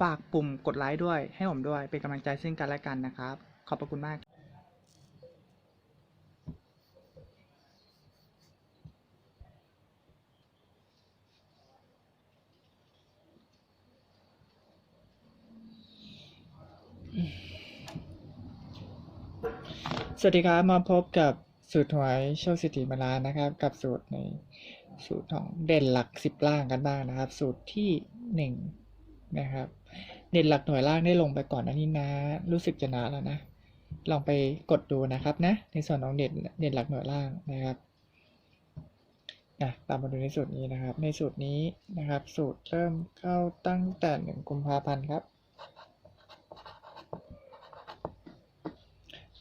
ฝากปุ่มกดไลค์ด้วย ให้ผมด้วย เป็นกำลังใจซึ่งกันและกันนะครับ ขอบพระคุณมากสวัสดีครับ มาพบกับสูตรหวยโชคสิทธิมาลานนะครับ กับสูตรในสูตรของเด่นหลักสิบล่างกันบ้างนะครับ สูตรที่หนึ่งนะครับ เด่นหลักหน่วยล่างได้ลงไปก่อนอันนี้นะ รู้สึกจะนานแล้วนะ ลองไปกดดูนะครับนะ ในส่วนของเด่นเด่นหลักหน่วยล่างนะครับนะตามมาดูในสูตรนี้นะครับ ในสูตรนี้นะครับ สูตรเริ่มเข้าตั้งแต่หนึ่งกุมภาพันธ์ครับ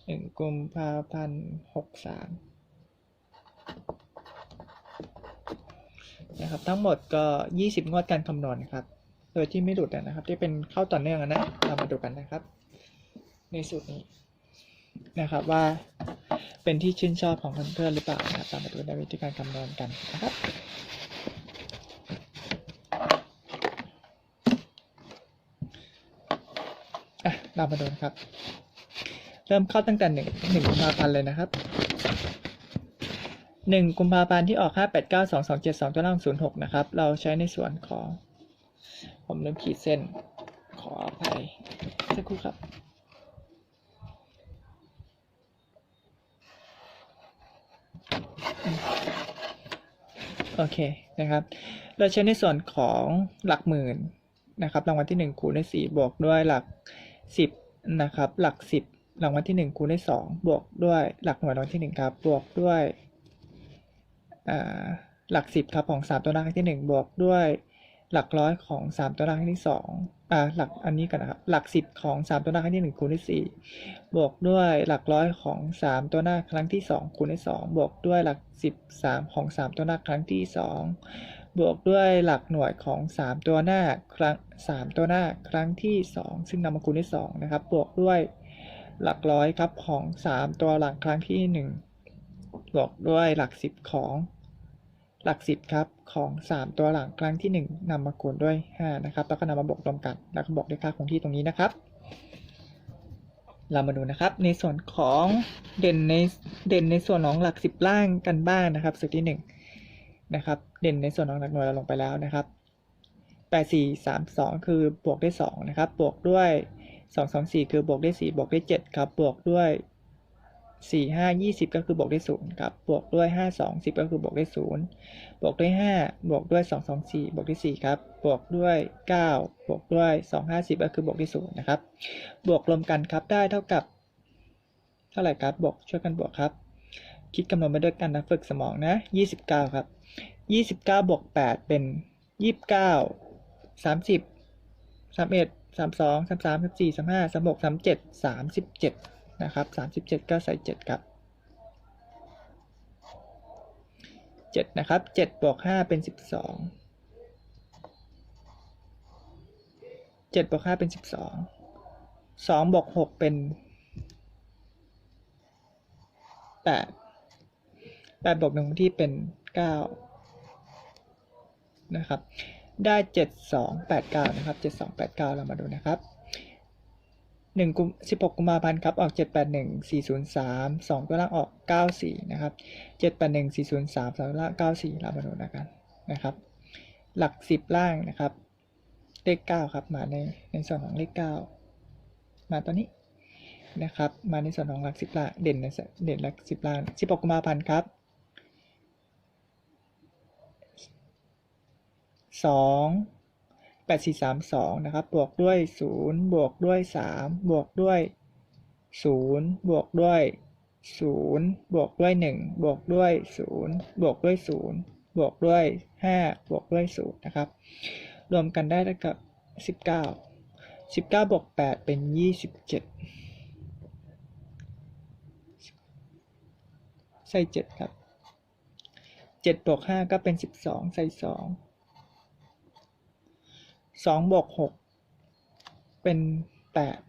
หนึ่งกุมภาพันธ์หกสามนะครับ ทั้งหมดก็ยี่สิบงวดการคำนวณครับ โดยที่ไม่หลุดนะครับ ที่เป็นเข้าต่อเนื่องอะนะเรามาดูกันนะครับ ในสูตรนี้นะครับว่าเป็นที่ชื่นชอบของเพื่อนๆหรือเปล่านะครับตามมาดูในวิธีการคำนวณกันนะครับอะเรามาดูนะครับ เริ่มเข้าตั้งแต่หนึ่งหนึ่งกุมภาพันธ์เลยนะครับหนึ่งกุมภาพันธ์ที่ออกห้าแปดเก้าสองสองเจ็ดสองตัวล่างศูนย์หกนะครับ เราใช้ในส่วนของ ผมเริ่มขีดเส้น ขออภัยสักครู่ครับโอเคนะครับ เราใช้ในส่วนของหลักหมื่นนะครับรางวัลที่หนึ่งคูณด้วยสี่บวกด้วยหลักสิบนะครับหลักสิบรางวัลที่หนึ่งคูณด้วยสองบวกด้วยหลักหน่วยรางวัลที่หนึ่งครับบวกด้วยหลักสิบครับของสามตัวหน้าครั้งที่หนึ่งบวกด้วย หลักร้อยของสามตัวหน้าครั้งที่สองอ่าหลักอันนี้กันนะครับ หลักสิบของสามตัวหน้าครั้งที่หนึ่งคูณด้วยสี่บวกด้วยหลักร้อยของสามตัวหน้าครั้งที่สองคูณด้วยสองบวกด้วยหลักสิบสามของสามตัวหน้าครั้งที่สองบวกด้วยหลักหน่วยของ 3 ตัวหน้าครั้ง 3 ตัวหน้าครั้งที่ 2 ซึ่งนำมาคูณด้วย2นะครับ บวกด้วยหลักร้อยครับของ 3 ตัวหลักครั้งที่ 1 บวกด้วยหลัก 10 ของ หลัก10ครับของ 3 ตัวหลังครั้งที่ 1นำมาคูณด้วย5นะครับแล้วก็นำมาบวกรวมกัน แล้วก็บอกด้วยค่าคงที่ตรงนี้นะครับ เรามาดูนะครับในส่วนของเด่นในเด่นในส่วนของหลัก10ล่างกันบ้างนะครับสูตรที่1นะครับเด่นในส่วนของหลักหน่วยเราลงไปแล้วนะครับแปดสี่สามสองคือบวกได้สองนะครับบวกด้วยสองสองสี่คือบวกได้สี่บวกได้เจ็ดครับบวกด้วย สี่ห้ายี่สิบก็คือบวกได้ศูนย์ครับ บวกด้วยห้าสองสิบก็คือบวกได้ศูนย์บวกด้วยห้าบวกด้วยสองสองสี่บวกได้สี่ครับ บวกด้วยเก้าบวกด้วยสองห้าสิบก็คือบวกได้ศูนย์นะครับ บวกรวมกันครับได้เท่ากับ เท่าไหร่ครับ บวกช่วยกันบวกครับ คิดคำนวณไปด้วยกันนะฝึกสมองนะยี่สิบเก้าครับยี่สิบเก้าบวกแปดเป็นยี่สิบเก้าสามสิบสามเอ็ดสามสองสามสามสามสี่สามห้าสามหกสามเจ็ดสามสิบเจ็ด นะครับสามสิบเจ็ดก็ใส่เจ็ดครับเจ็ดนะครับเจ็ดบวกห้าเป็นสิบสองเจ็ดบวกห้าเป็นสิบสองสองบวกหกเป็นแปดแปดบวกหนึ่งที่เป็นเก้านะครับ ได้เจ็ดสองแปดเก้านะครับเจ็ดสองแปดเก้าเรามาดูนะครับ หนึ่งกุมสิบหกกุมภาพันธ์ครับ ออกเจ็ดแปดหนึ่งสี่ศูนย์สามสองตัวล่างออกเก้าสี่นะครับเจ็ดแปดหนึ่งสี่ศูนย์สา2ตัวล่างเก้าสี่เบานุนะกันนะครับ หลักสิบล่างนะครับ เลขเก้าครับ มาในในส่วนของเลขเก้ามาตอนนี้นะครับ มาในส่วนของหลักสิบล่าง เด่นในเด่นหลักสิบล่างสิบหกกุมภาพันธ์ครับสอง องแปดสี่สามสองนะครับ บวกด้วยศูนย์บวกด้วยสามบวกด้วยศูนย์บวกด้วยศูนย์บวกด้วยหนึ่งบวกด้วยศูนย์บวกด้วยศูนย์บวกด้วยห้าบวกด้วยศูนย์นะครับ รวมกันได้เท่ากับสิบเก้าสิบเก้าบวกแปดเป็นยี่สิบเจ็ดใส่เจ็ดครับเจ็ดบวกห้าก็เป็นสิบสองใส่สอง สองบวกหกเป็นแปด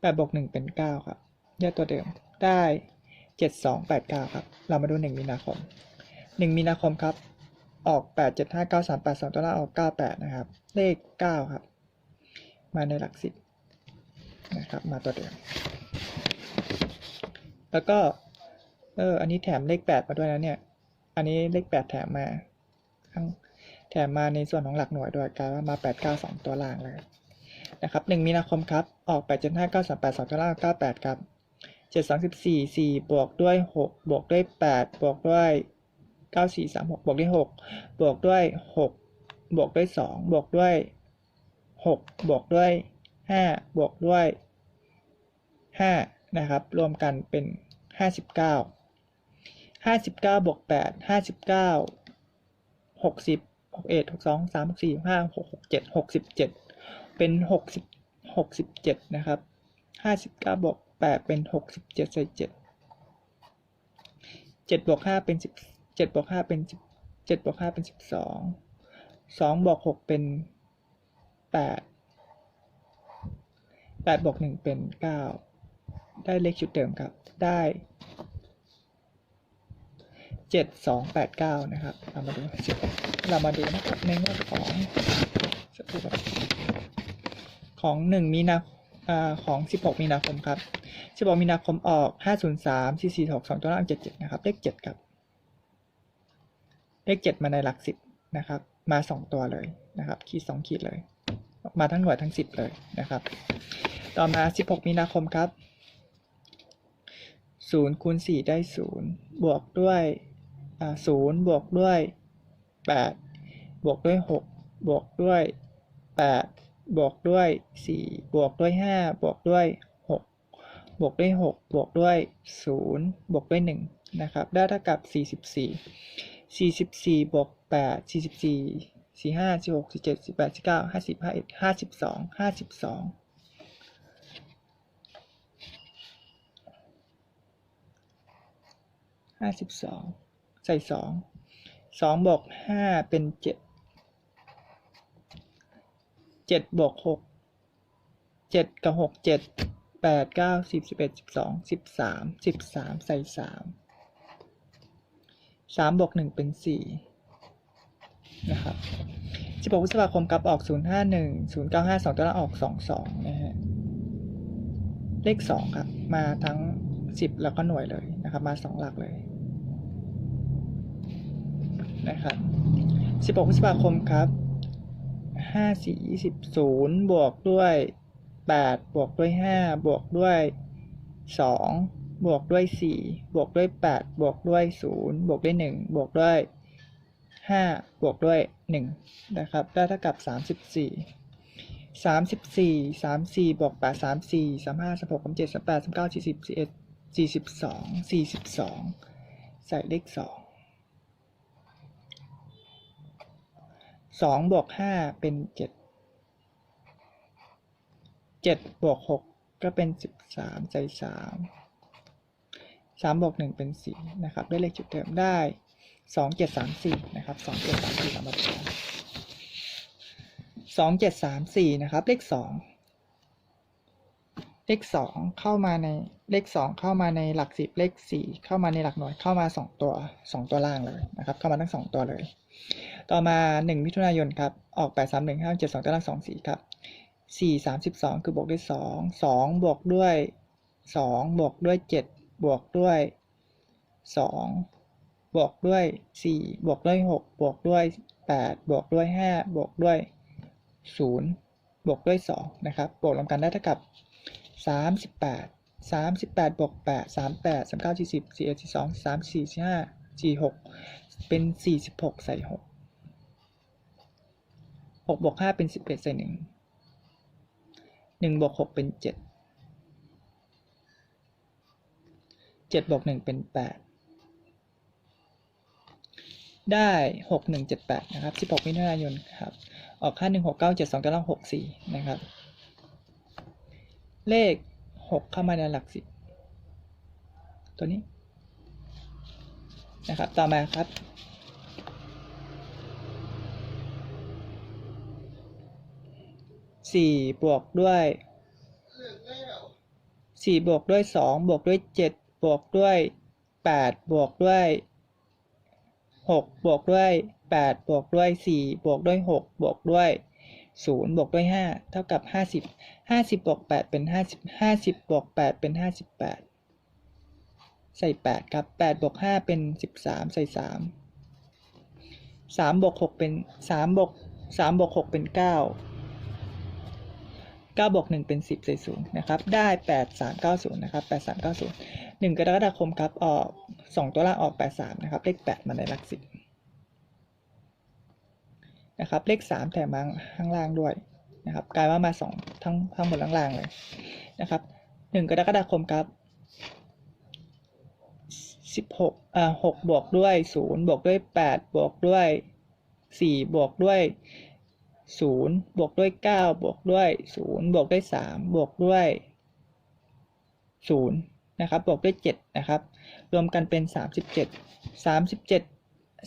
แปดบวกหนึ่งเป็นเก้าครับแยกตัวเดิมได้เจ็ดสองแปดเก้าครับ เรามาดูหนึ่งมีนาคมหนึ่งมีนาคมครับ ออกแปดเจ็ดห้าเก้าสามแปดสองตัวล่างออกเก้าแปดนะครับ เลขเก้าครับ มาในหลักสิบนะครับ มาตัวเดิม แล้วก็ เออ อันนี้แถมเลขแปดมาด้วยนะเนี่ย อันนี้เลขแปดแถมมา ข้างแถมมาในส่วนของหลักหน่วยด้วยกลายว่ามาแปดเก้าสองตัวล่างเลยนะครับหนึ่งมีนาคมครับ ออกแปดเจ็ดห้าเก้าสามแปดสองตัวล่างเก้าแปดครับเจ็ดสองสิบสี่สี่บวกด้วยหกบวกด้วยแปดบวกด้วยเก้าสี่สามหกบวกด้วยหกบวกด้วยหกบวกด้วยสองบวกด้วยหกบวกด้วยห้าบวกด้วยห้านะครับ รวมกันเป็นห้าสิบเก้าห้าสิบเก้าบวกแปด หกสิบหกเอ็ดหกสองสามหกสี่ห้าหกหกเจ็ดหกสิบเจ็ดเป็นหกสิบหกสิบเจ็ดนะครับห้าสิบเก้าบวกแปดเป็นหกสิบเจ็ดใส่เจ็ดเจ็ดบวกห้าเป็นสิบเจ็ดบวกห้าเป็นสิบเจ็ดบวกห้าเป็นสิบสองสองบวกหกเป็นแปดแปดบวกหนึ่งเป็นเก้าได้เลขชุดเดิมครับได้ จ็ดสองแปดเก้านะครับ เรามาดูเรามาดูนะครับในงวดของสักครู่ครับของหนึ่งมีนาอของสิบหกมีนาคมครับสิบหกมีนาคมออกห้าศูนย์สามซีซีหกสองตัวล่างเจ็ดเจ็ดนะครับ เลขเจ็ดครับ เลขเจ็ดมาในหลักสิบนะครับ มาสองตัวเลยนะครับ ขีดสองขีดเลย มาทั้งหน่วยทั้งสิบเลยนะครับ ต่อมาสิบหกมีนาคมครับศูนย์คูณสี่ได้ศูนย์บวกด้วย ศูนย์บวกด้วยแปดบวกด้วยหกบวกด้วยแปดบวกด้วยสี่บวกด้วยห้าบวกด้วยหกบวกด้วยหกบวกด้วยศูนย์บวกด้วยหนึ่งนะครับ ได้เท่ากับสี่สิบสี่สี่สิบสี่บวกแปดสี่สิบสี่สี่ห้าสี่หกสี่เจ็ดสี่แปดสี่เก้าห้าสิบห้าเอ็ดห้าสิบสอง ใส่สองสองบวกห้าเป็นเจ็ดเจ็ดบวกหกเจ็ดกับหกเจ็ดแปดเก้าสิบสิบเอ็ดสิบสองสิบสามสิบสามใส่สามสามบวกหนึ่งเป็นสี่นะครับสิบหกพฤษภาคมกลับออกศูนย์ห้าหนึ่งศูนย์เก้าห้าสองตัวละออกสองสองนะฮะเลขสองครับ มาทั้งสิบแล้วก็หน่วยเลยนะครับ มาสองหลักเลย นะครับ16พฤษภาคมครับ 5 4 20 0 บวกด้วย 8 บวกด้วย 5 บวกด้วย 2 บวกด้วย 4 บวกด้วย 8 บวกด้วย 0 บวกด้วย 1 บวกด้วย 5 บวกด้วย 1 นะครับ ได้เท่ากับ 34 34 34บวก8 34 35 36 37 38 39 40 41 42 42 ใส่เลข2 สองบวกห้าเป็นเจ็ดเจ็ดบวกหกก็เป็นสิบสามใส่สามสามบวกหนึ่งเป็นสี่นะครับ ได้เลขจุดเดิมได้สองเจ็ดสามสี่นะครับสองเจ็ดสามสี่สามบวกสองสองเจ็ดสามสี่นะครับ เลขสอง เลขสองเข้ามาในเลขสองเข้ามาในหลักสิบเลขสี่เข้ามาในหลักหน่วยเข้ามาสองตัวสองตัวล่างเลยนะครับ เข้ามาทั้งสองตัวเลย ต่อมาหนึ่งมิถุนายนครับออกแปดสามหนึ่งห้าเจ็ดสองตัวล่างสองสี่ครับสี่สามสิบสองคือบวกด้วยสองสองบวกด้วยสองบวกด้วยเจ็ดบวกด้วยสองบวกด้วยสี่บวกด้วยหกบวกด้วยแปดบวกด้วยห้าบวกด้วยศูนย์บวกด้วยสองนะครับบวกรวมกันได้เท่ากับ สามสิบแปดสามสิบแปดบวกแปดสามแปดสามเก้าสี่สิบสี่เอ็ดสี่สองสามสี่สี่ห้าสี่หกเป็นสี่สิบหกใส่หกหกบวกห้าเป็นสิบเอ็ดใส่หนึ่งหนึ่งบวกหกเป็นเจ็ดเจ็ดบวกหนึ่งเป็นแปดได้หกหนึ่งเจ็ดแปดนะครับสิบหกมิถุนายนครับ ออกค่าหนึ่งหกเก้าเจ็ดสองตาราหกสี่นะครับ เลขหกเข้ามาในหลักสิบตัวนี้นะครับ ต่อมาครับ สี่บวกด้วยสี่บวกด้วยสองบวกด้วยเจ็ดบวกด้วยแปดบวกด้วยหกบวกด้วยแปดบวกด้วยสี่บวกด้วยหกบวกด้วย ศูนย์บวกด้วยห้าเท่ากับห้าสิบห้าสิบบวกแปดเป็นห้าสิบห้าสิบบวกแปดเป็นห้าสิบแปดใส่แปดครับแปดบวกห้าเป็นสิบสามใส่สามสามบวกหกเป็นสามบวกสามบวกหกเป็นเก้าเก้าบวกหนึ่งเป็นสิบใส่ศูนย์นะครับ ได้แปดสามเก้าศูนย์นะครับแปดสามเก้าศูนย์หนึ่งกรกฎาคมครับ ออกสองตัวล่างออกแปดสามนะครับ เลขแปดมาในหลักสิบ นะครับ เลขสามแถมมาข้างล่างด้วยนะครับ กลายว่ามาสองทั้งทั้งหมดล่างๆเลยนะครับหนึ่งกรกฎาคมครับสิบหกอ่าหกบวกด้วยศูนย์บวกด้วยแปดบวกด้วยสี่บวกด้วยศูนย์บวกด้วยเก้าบวกด้วยศูนย์บวกด้วยสามบวกด้วยศูนย์นะครับ บวกด้วยเจ็ดนะครับ รวมกันเป็นสาม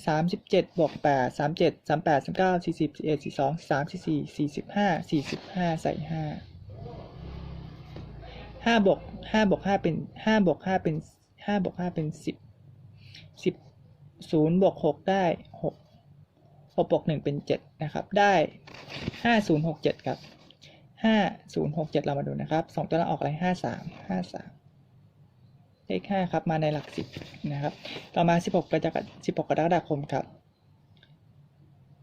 สามสิบเจ็ดสามสิบเจ็ดบวกแปดสามเจ็ดสามแปดสามเก้าสี่สิบสี่เอ็ดสี่สองสามสี่สี่สี่สิบห้าสี่สิบห้าใส่ห้าห้าบวกห้าบวกห้าเป็นห้าบวกห้าเป็นห้าบวกห้าเป็นสิบสิบศูนย์บวกหกได้หกหกบวกหนึ่งเป็นเจ็ดนะครับ ได้ห้าศูนย์หกเจ็ดครับห้าศูนย์หกเจ็ดเรามาดูนะครับสองตัวละออกอะไรห้าสามห้าสาม เลขห้าครับมาในหลักสิบนะครับ ต่อมาสิบหกรกฎาสิบหกรกฎาคมครับ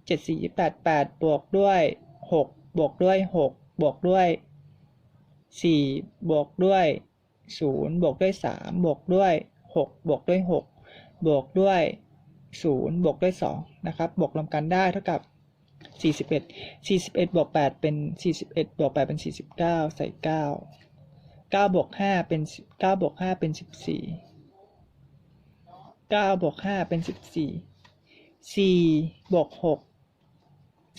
เจ็ดสี่แปดแปดบวกด้วยหกบวกด้วยหกบวกด้วยสี่บวกด้วยศูนย์บวกด้วยสามบวกด้วยหกบวกด้วยหกบวกด้วยศูนย์บวกด้วยสองนะครับ บวกรวมกันได้เท่ากับสี่สิบวกแปดเป็นสี่สิบวกแปดเป็นสี่สิบเก้าใส่เก้าเก้าบวกห้าเป็นเก้าบวกห้าเป็นสิบสี่เก้าบวกห้าเป็นสิบสี่สี่บวกหก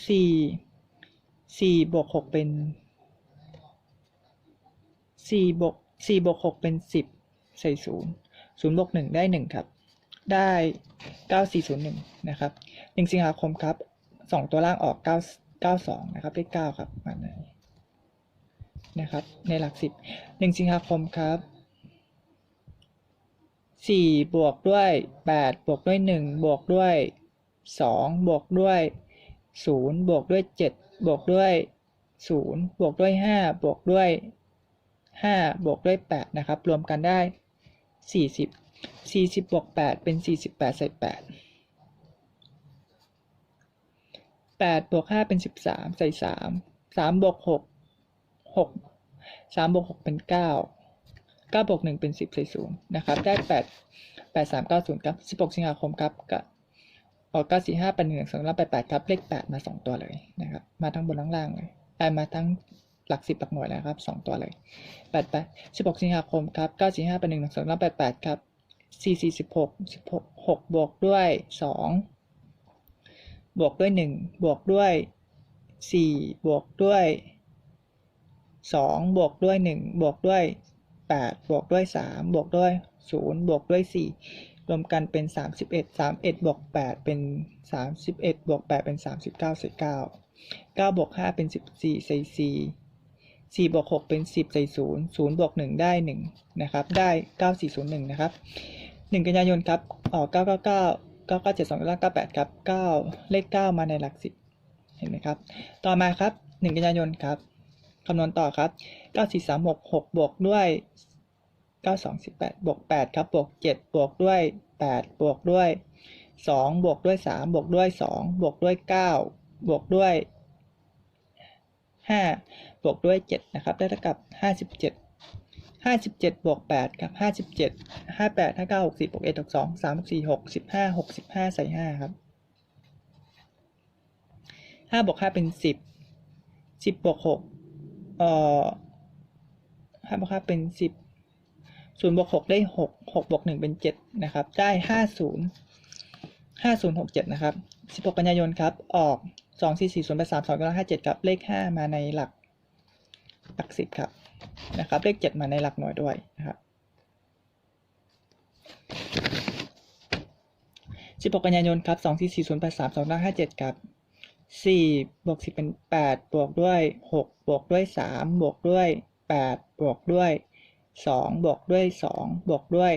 สี่สี่บวกหกเป็นสี่บวกสี่บวกหกเป็นสิบใส่ศูนย์ศูนย์บวกหนึ่งได้หนึ่งครับ ได้ 9401 นะครับ1สิงหาคมครับ 2 ตัวล่างออก 9 92 นะครับเลข9ครับมาใน นะครับ ในหลัก 10 1 สิงหาคมครับ 4 บวกด้วย 8 บวกด้วย 1 บวกด้วย 2 บวกด้วย 0 บวกด้วย 7 บวกด้วย 0 บวกด้วย 5 บวกด้วย 5 บวกด้วย 8 นะครับ รวมกันได้ 40สี่สิบบวกแปดเป็นสี่สิบแปดใส่แปดแปดบวกห้าเป็นสิบสามใส่สามสามบวกหก หกสามบวกหกเป็นเก้าเก้าบวกหนึ่งเป็นสิบใส่ศูนย์นะครับ ได้แปดแปดสามเก้าศูนย์ครับสิบหกสิงหาคมครับกับออกเก้าสี่ห้าเป็นหนึ่งสองแล้วแปดแปดครับเลขแปดมาสองตัวเลยนะครับ มาทั้งบนทั้งล่างเลยได้มาทั้งหลักสิบหลักหน่วยแล้วครับสองตัวเลยแปดแปดสิบหกสิงหาคมครับเก้าสี่ห้าเป็นหนึ่งสองแล้วแปดแปดครับสี่สี่สิบหกสิบหกหกบวกด้วยสองบวกด้วยหนึ่งบวกด้วยสี่บวกด้วย สองบวกด้วยหนึ่งบวกด้วยแปดบวกด้วยสามบวกด้วยศูนย์บวกด้วยสี่รวมกันเป็นสามสิบเอ็ดสามเอ็ดบวกแปดเป็นสามสิบเอ็ดบวกแปดเป็นสามสิบเก้าใส่เก้าเก้าบวกห้าเป็นสิบสี่สี่สี่บวกหกเป็นสิบใส่ศูนย์ศูนย์บวกหนึ่งได้หนึ่งนะครับ ได้เก้าสี่ศูนย์หนึ่งนะครับหนึ่งกันยายนครับออกเก้าเก้าเก้าเก้าเก้าเจ็ดสองเก้าเก้าแปดครับเก้าเลขเก้ามาในหลักสิบเห็นไหมครับ ต่อมาครับหนึ่งกันยายนครับ คำนวณต่อครับเก้าสี่สามหกหกบวกด้วยเก้าสองสิบแปดบวกแปดครับ บวกเจ็ดบวกด้วยแปดบวกด้วยสองบวกด้วยสามบวกด้วยสองบวกด้วยเก้าบวกด้วยห้าบวกด้วยเจ็ดนะครับ ได้เท่ากับห้าสิบเจ็ดห้าสิบเจ็ดบวกแปดครับห้าสิบเจ็ดห้าแปดห้าเก้าหกสิบบวกเอ็ดหกสองสามหกสี่หกสิบห้าหกสิบห้าใส่ห้าครับห้าบวกห้าเป็นสิบสิบบวกหก เอ่อห้าบวกห้าเป็นสิบศูนย์บวกหกได้หกหกบวกหนึ่งเป็นเจ็ดนะครับ ได้ห้าศูนย์ห้าศูนย์หกเจ็ดนะครับสิบหกกันยายนครับ ออกสองสี่สี่ศูนย์แปดสามสองเก้าห้าเจ็ดครับ เลขห้ามาในหลักหลักสิบครับนะครับ เลขเจ็ดมาในหลักหน่วยด้วยนะครับสิบหกกันยายนครับสองสี่สี่ศูนย์แปดสามสองเก้าห้าเจ็ดครับ สี่บวกสิบเป็นแปดบวกด้วยหกบวกด้วยสามบวกด้วยแปดบวกด้วยสองบวกด้วยสองบวกด้วย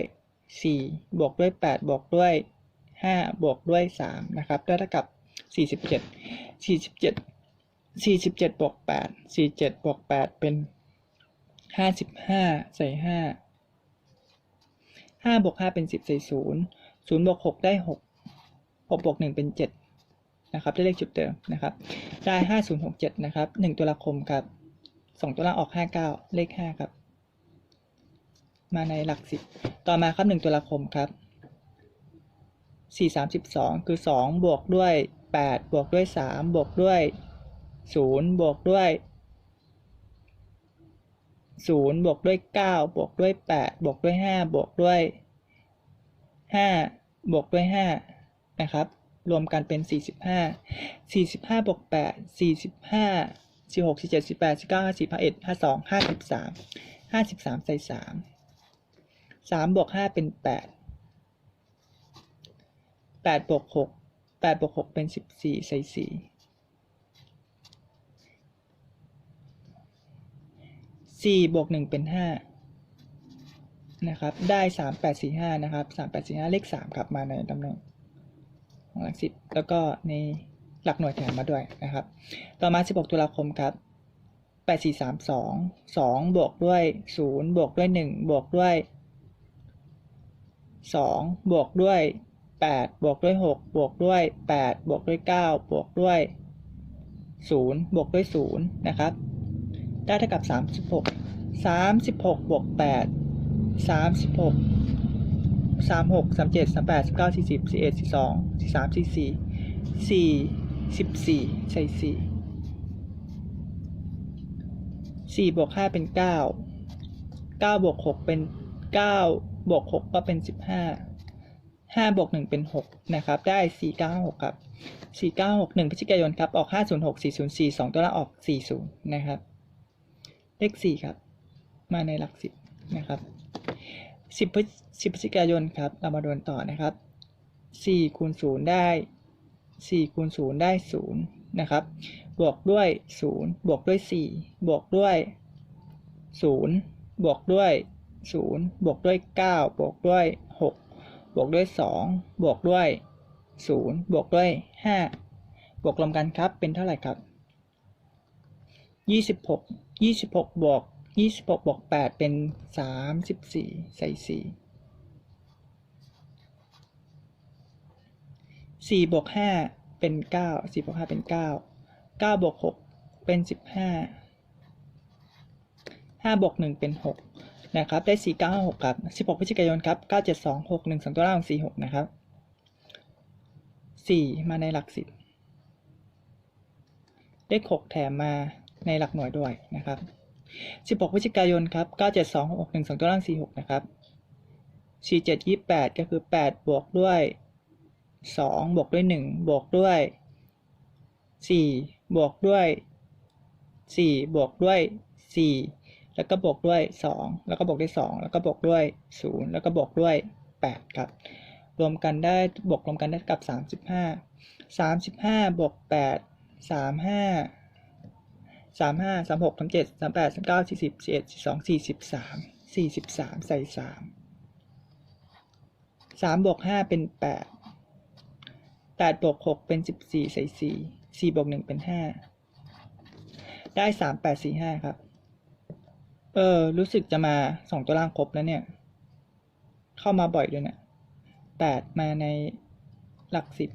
สี่บวกด้วยแปดบวกด้วยห้าบวกด้วยสามนะครับได้เท่ากับสี่สิบเจ็ดสี่สิบเจ็ดสี่สิบเจ็ดบวกแปดสี่เจ็ดบวกแปดเป็นห้าสิบห้าใส่ห้าห้าบวกห้าเป็นสิบใส่ศูนย์ศูนย์บวกหกได้หกหกบวกหนึ่งเป็นเจ็ด นะครับได้เลขจุดเดิมนะครับได้ห้าศูนย์หกเจ็ดนะครับหนึ่งตุลาคมครับสองตุลาออกห้าเก้าเลขห้าครับ มาในหลักสิบต่อมาครับหนึ่งตุลาคมครับสี่สามสิบสองคือสองบวกด้วยแปดบวกด้วยสามบวกด้วยศูนย์บวกด้วยศูนย์บวกด้วยเก้าบวกด้วยแปดบวกด้วยห้าบวกด้วยห้าบวกด้วยห้านะครับ รวมกันเป็นสี่สิบห้าสี่สิบห้าบวกแปดสี่สิบห้าสิบหกสิบเจ็ดสิบแปดสิบเก้าห้าสิบเอ็ดห้าสองห้าสิบสามห้าสิบสามใส่สามสามบวกห้าเป็นแปดแปดบวกหกแปดบวกหกเป็นสิบสี่ใส่สี่สี่บวกหนึ่งเป็นห้านะครับ ได้สามแปดสี่ห้านะครับสามแปดสี่ห้าเลขสามครับ มาในตำแหน่ง ของหลักสิบแล้วก็ในหลักหน่วยแถมมาด้วยนะครับ ต่อมาสิบหกตุลาคมครับแปดสี่สามสองสองบวกด้วยศูนย์บวกด้วยหนึ่งบวกด้วยสองบวกด้วยแปดบวกด้วยหกบวกด้วยแปดบวกด้วยเก้าบวกด้วยศูนย์บวกด้วยศูนย์นะครับ ได้เท่ากับสามสิบหกสามสิบหกบวกแปด สามหกสามเจ็ดสามแปดสิบเก้าสี่สิบสี่เอ็ดสี่สองสี่สามสี่สี่สี่สิบสี่ใส่สี่สี่บวกห้าเป็นเก้าเก้าบวกหกเป็นเก้าบวกหกก็เป็นสิบห้าห้าบวกหนึ่งเป็นหกนะครับ ได้สี่เก้าหกครับสี่เก้าหกหนึ่งพฤศจิกายนครับ ออกห้าศูนย์หกสี่ศูนย์สี่สองตัวละออกสี่ศูนย์นะครับ เลขสี่ครับ มาในหลักสิบนะครับ สิบพฤสิบพฤศจิกายนครับเรามาดูนต่อนะครับสี่คูณศูนย์ได้สี่คูณศูนย์ได้ศูนย์นะครับบวกด้วยศูนย์บวกด้วยสี่บวกด้วยศูนย์บวกด้วยศูนย์บวกด้วยเก้าบวกด้วยหกบวกด้วยสองบวกด้วยศูนย์บวกด้วยห้าบวกรวมกันครับเป็นเท่าไหร่ครับยี่สิบหกยี่สิบหกบวก ยี่สิบหกบวกแปดเป็นสามสิบสี่ใส่สี่สี่บวกห้าเป็นเก้าสี่บวกห้าเป็นเก้าเก้าบวกหกเป็นสิบห้าห้าบวกหนึ่งเป็นหกนะครับ ได้สี่เก้าหกครับสิบหกพฤศจิกายนครับเก้าเจ็ดสองหกหนึ่งสองตัวล่างสี่หกนะครับสี่มาในหลักสิบเลขหกแถมมาในหลักหน่วยด้วยนะครับ สิบหกพฤศจิกายนครับเก้าเจ็ดสองหกหนึ่งสองตัวล่างสี่หกนะครับสี่เจ็ดยี่แปดก็คือแปดบวกด้วยสองบวกด้วยหนึ่งบวกด้วยสี่บวกด้วยสี่บวกด้วยสี่แล้วก็บวกด้วยสองแล้วก็บวกด้วยสองแล้วก็บวกด้วยศูนย์แล้วก็บวกด้วยแปดครับรวมกันได้บวกรวมกันได้กับสามสิบห้าสามสิบห้าบวกแปด สามห้าสามหกสามเจ็ดสามแปดสามเก้าสี่สิบสี่เอ็ดสี่สองสี่สิบสามสี่สิบสามใส่สามสามบวกห้าเป็นแปดแปดบวกหกเป็นสิบสี่ใส่สี่สี่บวกหนึ่งเป็นห้าได้สามแปดสี่ห้าครับ เออ รู้สึกจะมาสองตัวล่างครบแล้วเนี่ย เข้ามาบ่อยด้วยเนี่ยแปดมาในหลักสิบ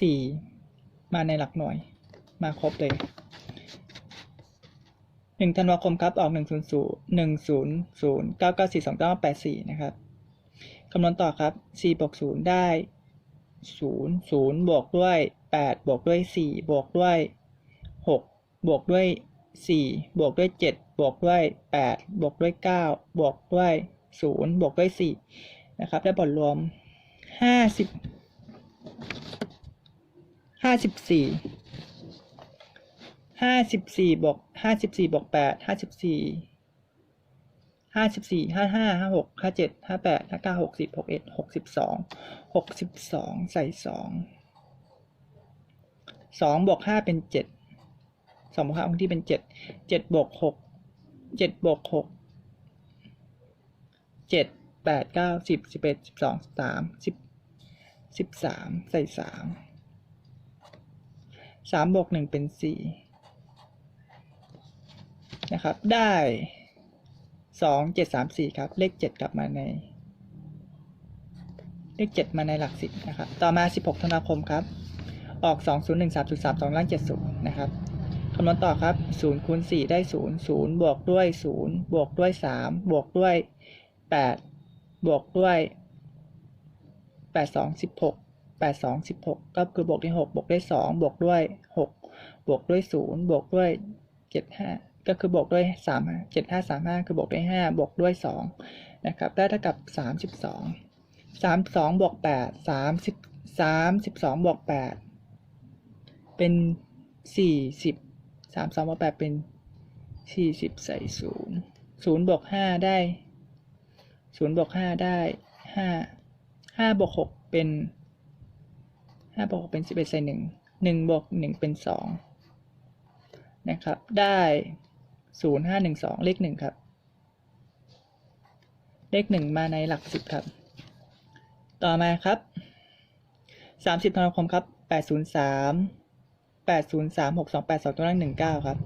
สี่มาในหลักหน่วย มาครบเลย หนึ่งธันวาคมครับออกหนึ่งศูนย์ศูนย์หนึ่งศูนย์ศูนย์เก้าเก้าสี่สองเก้าแปดสี่นะครับคำนวณต่อครับสี่บวกศูนย์ได้ศูนย์ศูนย์บวกด้วยแปดบวกด้วยสี่บวกด้วยหกบวกด้วยสี่บวกด้วยเจ็ดบวกด้วยแปดบวกด้วยเก้าบวกด้วยศูนย์บวกด้วยสี่นะครับ ได้ผลรวมห้าสิบห้าสิบสี่ ห้าสิบสี่บวกห้าสิบสี่บวกแปดห้าสิบสี่ห้าสิบสี่ห้าห้าห้าหกห้าเจ็ดห้าแปดห้าเก้าหกสิบหกเอ็ดหกสิบสองหกสิบสองใส่สองสองบวกห้าเป็นเจ็ดสองบวกห้าคงที่เป็นเจ็ดเจ็ดบวกหกเจ็ดบวกหกเจ็ดแปดเก้าสิบสิบเอ็ดสิบสองสามสิบสิบสามใส่สามสามบวกหนึ่งเป็นสี่ นะครับ ได้สองเจ็ดสามสี่ครับ เลขเจ็ดกลับมาใน เลขเจ็ดมาในหลักสิบนะครับ ต่อมาสิบหกธันวาคมครับ ออกสองศูนย์หนึ่งสามจุดสามสองล่างเจ็ดศูนย์นะครับคำนวณต่อครับศูนย์คูณสี่ได้ศูนย์ศูนย์บวกด้วยศูนย์บวกด้วยสามบวกด้วยแปดบวกด้วยแปดสองสิบหกแปดสองสิบหกก็คือบวกด้วยหกบวกด้วยสองบวกด้วยหกบวกด้วยศูนย์บวกด้วยเจ็ดห้า ก็คือบวกด้วยสามเจ็ดห้าสามห้าคือบวกด้วยห้าบวกด้วยสองนะครับได้เท่ากับสามสิบสองสามสองบวกแปดสามสิบสามสิบสองบวกแปดเป็นสี่สิบสามสองบวกแปดเป็นสี่สิบใส่ศูนย์ศูนย์บวกห้าได้ศูนย์บวกห้าได้ห้าห้าบวกหกเป็นห้าบวกหกเป็นสิบเอ็ดใส่หนึ่งหนึ่งบวกหนึ่งเป็นสองนะครับ ได้ ศูนย์ห้าหนึ่งสองเลขหนึ่งครับ เลขหนึ่งมาในหลักสิบครับ ต่อมาครับสามสิบธันวาคมครับแปดศูนย์สามแปดศูนย์สามหกสองแปดสองตัวล่างหนึ่งเก้าครับ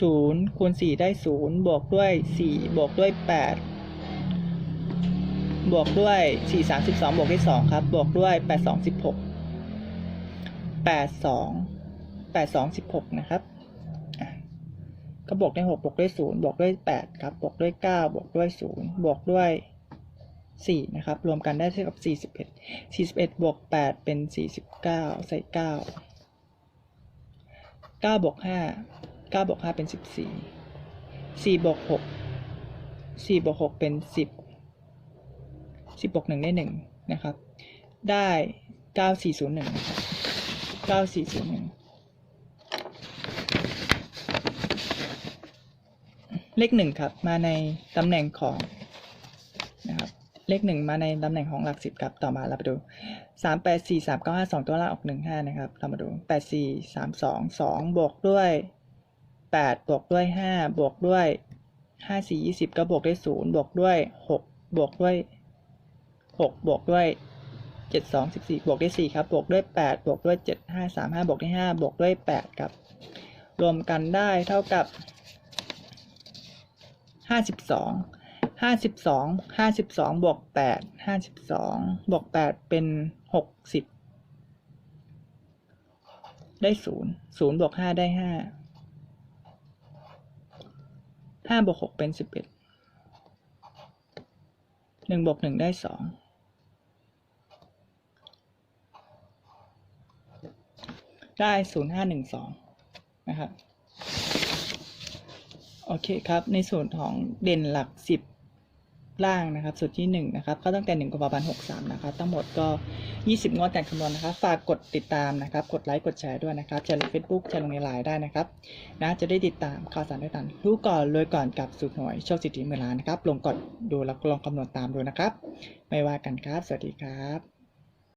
ศูนย์คูณสี่ได้ศูนย์บวกด้วยสี่บวกด้วยแปดบวกด้วยสี่สามสิบสองบวกด้วยสองครับ บวกด้วยแปดสองสิบหกแปดสองแปดสองสิบหกนะครับ ก็บวกด้วยหกบวกด้วยศูนย์บวกด้วยแปดครับบวกด้วยเก้าบวกด้วยศูนย์บวกด้วยสี่นะครับ รวมกันได้เท่ากับสี่สิบเอ็ดสี่สิบเอ็ดบวกแปดเป็นสี่สิบเก้าใส่เก้าเก้าบวกห้าเก้าบวกห้าเป็นสิบสี่สี่บวกหกสี่บวกหกเป็นสิบสิบบวกหนึ่งได้หนึ่งนะครับ ได้เก้าสี่ศูนย์หนึ่งนะครับเก้าสี่ศูนย์หนึ่ง เลขหนึ่งครับ มาในตำแหน่งของนะครับเลขหนึ่งมาในตำแหน่งของหลักสิบครับ ต่อมาเราไปดูสามแปดสี่สามเก้าห้าสองตัวล่างออกหนึ่งห้านะครับ เรามาดูแปดสี่สามสองสองบวกด้วยแปดบวกด้วยห้าบวกด้วยห้าสี่ยี่สิบก็บวกด้วยศูนย์บวกด้วยหกบวกด้วยหกบวกด้วยเจ็ดสองสิบสี่บวกด้วยสี่ครับ บวกด้วยแปดบวกด้วยเจ็ดห้าสามห้าบวกด้วยห้าบวกด้วยแปดครับ รวมกันได้เท่ากับ ห้าสิบสองห้าสิบสองห้าสิบสองบวกแปดห้าสิบสองบวกแปดเป็นหกสิบได้ศูนย์ศูนย์บวกห้าได้ห้าห้าบวกหกเป็นสิบเอ็ดหนึ่งบวกหนึ่งได้สองได้ศูนย์ห้าหนึ่งสองนะครับ โอเคครับ ในส่วนของเด่นหลักสิบล่างนะครับสูตรที่หนึ่งนะครับก็ตั้งแต่หนึ่งกุมภาพันธ์หกสามนะครับ ทั้งหมดก็ยี่สิบงวดการคำนวณนะครับ ฝากกดติดตามนะครับ กดไลค์ กดแชร์ด้วยนะครับจะลงเฟซบุ๊กจะลงในไลน์ได้นะครับนะจะได้ติดตามข่าวสารได้ทันรู้ก่อนรวยก่อนกับสูตรหน่วยโชคสิทธิเมือล้านนะครับ ลงกดดูแล้วลองคำนวณตามดูนะครับ ไม่ว่ากันครับ สวัสดีครับ